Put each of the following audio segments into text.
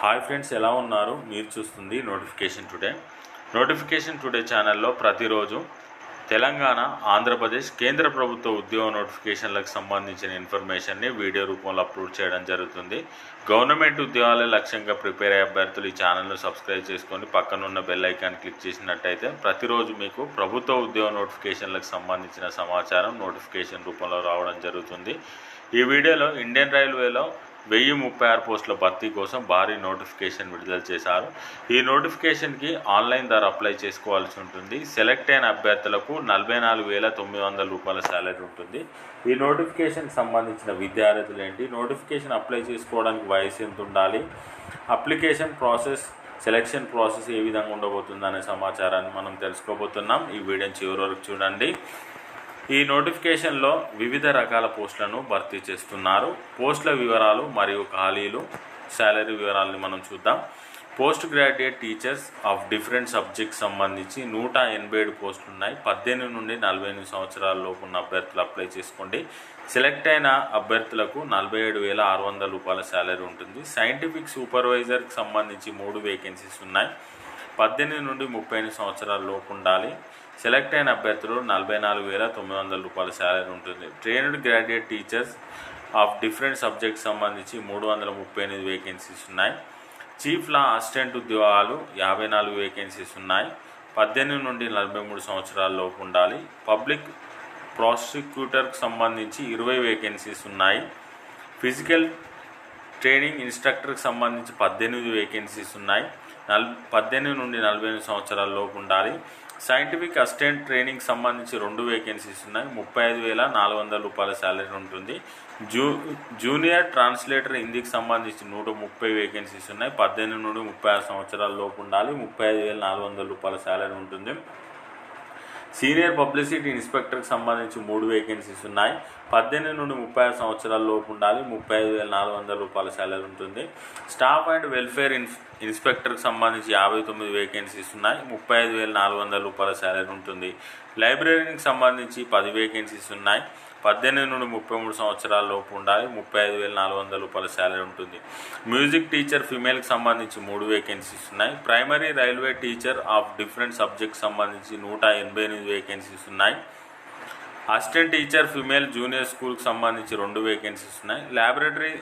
Hi friends ఎలా ఉన్నారు? మీరు చూస్తుంది నోటిఫికేషన్ టుడే. నోటిఫికేషన్ టుడే ఛానల్లో ప్రతిరోజు తెలంగాణ ఆంధ్రప్రదేశ్ కేంద్ర ప్రభుత్వ ఉద్యోగ నోటిఫికేషన్లకు సంబంధించిన ఇన్ఫర్మేషన్ని వీడియో రూపంలో అప్లోడ్ చేయడం జరుగుతుంది. గవర్నమెంట్ ఉద్యోగాలే లక్ష్యంగా ప్రిపేర్ అయ్యే అభ్యర్థులు ఈ ఛానల్ను సబ్స్క్రైబ్ చేసుకొని పక్కనున్న బెల్ ఐకాన్ క్లిక్ చేసినట్టయితే ప్రతిరోజు మీకు ప్రభుత్వ ఉద్యోగ నోటిఫికేషన్లకు సంబంధించిన సమాచారం నోటిఫికేషన్ రూపంలో రావడం జరుగుతుంది. ఈ వీడియోలో ఇండియన్ రైల్వేలో వెయ్యి ముప్పై ఆరు పోస్టుల భర్తీ కోసం భారీ నోటిఫికేషన్ విడుదల చేశారు. ఈ నోటిఫికేషన్కి ఆన్లైన్ ద్వారా అప్లై చేసుకోవాల్సి ఉంటుంది. సెలెక్ట్ అయిన అభ్యర్థులకు నలభై నాలుగు వేల తొమ్మిది వందల రూపాయల శాలరీ ఉంటుంది. ఈ నోటిఫికేషన్కి సంబంధించిన విద్యార్థులు ఏంటి? నోటిఫికేషన్ అప్లై చేసుకోవడానికి వయసు ఎంత ఉండాలి? అప్లికేషన్ ప్రాసెస్ సెలెక్షన్ ప్రాసెస్ ఏ విధంగా ఉండబోతుంది అనే సమాచారాన్ని మనం తెలుసుకోబోతున్నాం. ఈ వీడియోని చివరి వరకు చూడండి. ఈ నోటిఫికేషన్లో వివిధ రకాల పోస్టులను భర్తీ చేస్తున్నారు. పోస్టుల వివరాలు మరియు ఖాళీలు శాలరీ వివరాలని మనం చూద్దాం. Post graduate teachers of different subjects సంబంధించి నూట ఎనభై ఏడు పోస్టులు ఉన్నాయి పద్దెనిమిది నుండి నలభై ఎనిమిది సంవత్సరాల లోపు ఉన్న అభ్యర్థులు అప్లై చేసుకోండి. సెలెక్ట్ అయిన అభ్యర్థులకు నలభై ఏడు వేల ఆరు వందల రూపాయల శాలరీ ఉంటుంది. సైంటిఫిక్ సూపర్వైజర్కి సంబంధించి మూడు వేకెన్సీస్ ఉన్నాయి. పద్దెనిమిది నుండి ముప్పై ఎనిమిది సంవత్సరాల లోపు ఉండాలి. సెలెక్ట్ అయిన అభ్యర్థులు నలభై నాలుగు వేల తొమ్మిది వందల రూపాయల శాలరీ ఉంటుంది. Trained graduate teachers of different subject సంబంధించి మూడు వందల ముప్పై ఎనిమిది వేకెన్సీస్ ఉన్నాయి. చీఫ్ లా అసిస్టెంట్ ఉద్యోగాలు యాభై నాలుగు వేకెన్సీస్ ఉన్నాయి. పద్దెనిమిది నుండి నలభై మూడు సంవత్సరాల లోపు ఉండాలి. పబ్లిక్ ప్రాసిక్యూటర్కి సంబంధించి ఇరవై వేకెన్సీస్ ఉన్నాయి. ఫిజికల్ ట్రైనింగ్ ఇన్స్ట్రక్టర్కి సంబంధించి పద్దెనిమిది వేకెన్సీస్ ఉన్నాయి. నల్ పద్దెనిమిది నుండి నలభై ఎనిమిది సంవత్సరాల లోపు ఉండాలి. సైంటిఫిక్ అసిస్టెంట్ ట్రైనింగ్ సంబంధించి రెండు వేకెన్సీస్ ఉన్నాయి. ముప్పై ఐదు వేల నాలుగు వందల రూపాయల శాలరీ ఉంటుంది. జూ జూనియర్ ట్రాన్స్లేటర్ హిందీకి సంబంధించి నూట ముప్పై వేకెన్సీస్ ఉన్నాయి. పద్దెనిమిది నుండి ముప్పై ఆరు సంవత్సరాల లోపు ఉండాలి. ముప్పై ఐదు వేల నాలుగు వందల రూపాయల శాలరీ ఉంటుంది. సీనియర్ పబ్లిసిటీ ఇన్స్పెక్టర్కి సంబంధించి మూడు వేకెన్సీస్ ఉన్నాయి. పద్దెనిమిది నుండి ముప్పై ఆరు సంవత్సరాల లోపు ఉండాలి. ముప్పై ఐదు వేల నాలుగు వందల రూపాయల శాలరీ ఉంటుంది. స్టాఫ్ అండ్ వెల్ఫేర్ ఇన్స్ ఇన్స్పెక్టర్కి సంబంధించి యాభై తొమ్మిది వేకెన్సీస్ ఉన్నాయి. ముప్పై ఐదు వేల నాలుగు వందల రూపాయల శాలరీ ఉంటుంది. లైబ్రరీకి సంబంధించి పది వేకెన్సీస్ ఉన్నాయి. పద్దెనిమిది నుండి ముప్పై మూడు సంవత్సరాల లోపు ఉండాలి. ముప్పై ఐదు వేల నాలుగు వందల రూపాయల శాలరీ ఉంటుంది. మ్యూజిక్ టీచర్ ఫిమేల్కి సంబంధించి మూడు వేకెన్సీస్ ఉన్నాయి. Primary railway teacher of different subject సంబంధించి నూట ఎనభై ఎనిమిది వేకెన్సీస్ ఉన్నాయి. అసిస్టెంట్ టీచర్ ఫిమేల్ జూనియర్ స్కూల్కి సంబంధించి రెండు వేకెన్సీస్ ఉన్నాయి. ల్యాబొరేటరీ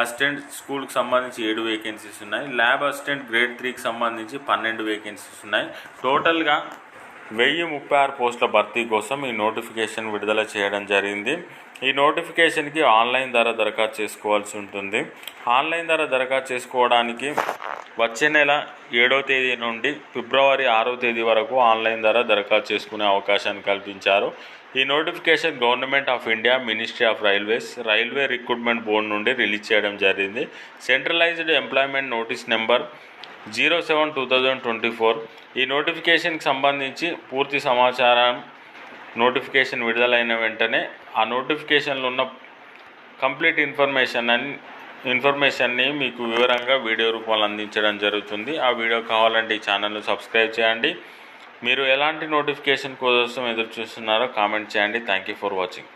అసిస్టెంట్ స్కూల్కి సంబంధించి ఏడు వేకెన్సీస్ ఉన్నాయి. ల్యాబ్ అసిస్టెంట్ గ్రేడ్ త్రీకి సంబంధించి పన్నెండు వేకెన్సీస్ ఉన్నాయి. టోటల్గా వెయ్యి ముప్పై ఆరు పోస్టుల భర్తీ కోసం ఈ నోటిఫికేషన్ విడుదల చేయడం జరిగింది. ఈ నోటిఫికేషన్కి ఆన్లైన్ ద్వారా దరఖాస్తు చేసుకోవాల్సి ఉంటుంది. ఆన్లైన్ ద్వారా దరఖాస్తు చేసుకోవడానికి వచ్చే నెల ఏడో తేదీ నుండి ఫిబ్రవరి ఆరో తేదీ వరకు ఆన్లైన్ ద్వారా దరఖాస్తు చేసుకునే అవకాశాన్ని కల్పించారు. ఈ notification government of India ministry of railways railway recruitment board నుండి రిలీజ్ చేయడం జరిగింది. Centralised employment notice number zero seven two thousand twenty four. ఈ నోటిఫికేషన్కి సంబంధించి పూర్తి సమాచారం నోటిఫికేషన్ విడుదలైన వెంటనే ఆ నోటిఫికేషన్లో ఉన్న కంప్లీట్ ఇన్ఫర్మేషన్ అని ఇన్ఫర్మేషన్ని మీకు వివరంగా వీడియో రూపంలో అందించడం జరుగుతుంది. ఆ వీడియో కావాలంటే ఈ ఛానల్ను సబ్స్క్రైబ్ చేయండి. మీరు ఎలాంటి నోటిఫికేషన్ కోసం ఎదురు చూస్తున్నారో కామెంట్ చేయండి. Thank you for watching.